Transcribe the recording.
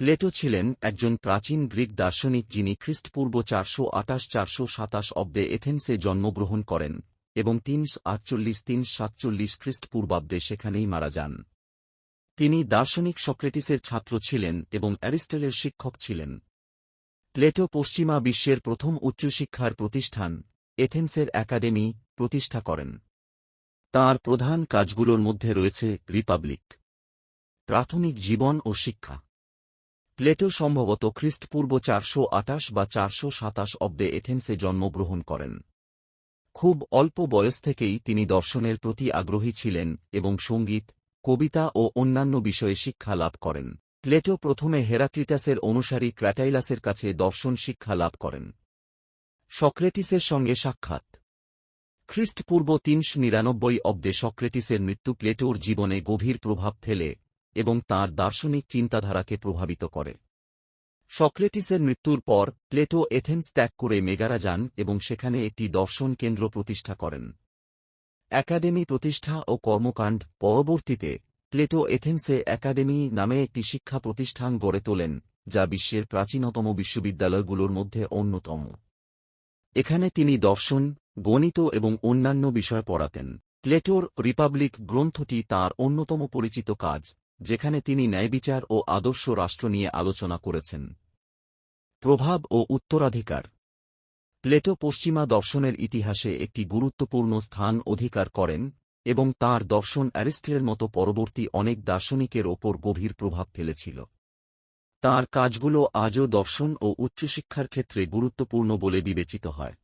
Plato ছিলেন একজন প্রাচীন গ্রিক দার্শনিক যিনি খ্রিস্টপূর্ব চারশো আটাশ চারশো সাতাশ অব্দে এথেন্সে জন্মগ্রহণ করেন এবং তিন আটচল্লিশ তিন সাতচল্লিশ খ্রিস্টপূর্বাব্দে সেখানেই মারা যান। তিনি দার্শনিক সক্রেটিসের ছাত্র ছিলেন এবং অ্যারিস্টলের শিক্ষক ছিলেন। প্লেটো পশ্চিমা বিশ্বের প্রথম উচ্চশিক্ষার প্রতিষ্ঠান, এথেন্সের একাডেমি, প্রতিষ্ঠা করেন। তার প্রধান কাজগুলোর মধ্যে রয়েছে রিপাবলিক, প্রাথমিক জীবন ও শিক্ষা। প্লেটো সম্ভবত খ্রিস্টপূর্ব চারশো আটাশ বা চারশো সাতাশ অব্দে এথেন্সে জন্মগ্রহণ করেন। খুব অল্প বয়স থেকেই তিনি দর্শনের প্রতি আগ্রহী ছিলেন এবং সংগীত, কবিতা ও অন্যান্য বিষয়ে শিক্ষা লাভ করেন। প্লেটো প্রথমে হেরাক্লিটাসের অনুসারী ক্র্যাটাইলাসের কাছে দর্শন শিক্ষা লাভ করেন। সক্রেটিসের সঙ্গে সাক্ষাৎ। খ্রিস্টপূর্ব তিনশ নিরানব্বই অব্দে সক্রেটিসের মৃত্যু প্লেটোর জীবনে গভীর প্রভাব ফেলে এবং তাঁর দার্শনিক চিন্তাধারাকে প্রভাবিত করে। সক্রেটিসের মৃত্যুর পর, প্লেটো এথেন্স ত্যাগ করে মেগারা যান এবং সেখানে একটি দর্শন কেন্দ্র প্রতিষ্ঠা করেন। একাডেমি প্রতিষ্ঠা ও কর্মকাণ্ড পরবর্তীতে, প্লেটো এথেন্সে একাডেমি নামে একটি শিক্ষা প্রতিষ্ঠান গড়ে তোলেন, যা বিশ্বের প্রাচীনতম বিশ্ববিদ্যালয়গুলোর মধ্যে অন্যতম। এখানে তিনি দর্শন, গণিত এবং অন্যান্য বিষয় পড়াতেন। প্লেটোর রিপাবলিক গ্রন্থটি তার অন্যতম পরিচিত কাজ। যেখানে তিনি ন্যায়বিচার ও আদর্শ রাষ্ট্র নিয়ে আলোচনা করেছেন। প্রভাব ও উত্তরাধিকার। প্লেটো পশ্চিমা দর্শনের ইতিহাসে একটি গুরুত্বপূর্ণ স্থান অধিকার করেন এবং তার দর্শন অ্যারিস্টের মতো পরবর্তী অনেক দার্শনিকের ওপর গভীর প্রভাব ফেলেছিল। তার কাজগুলো আজও দর্শন ও উচ্চশিক্ষার ক্ষেত্রে গুরুত্বপূর্ণ বলে বিবেচিত হয়।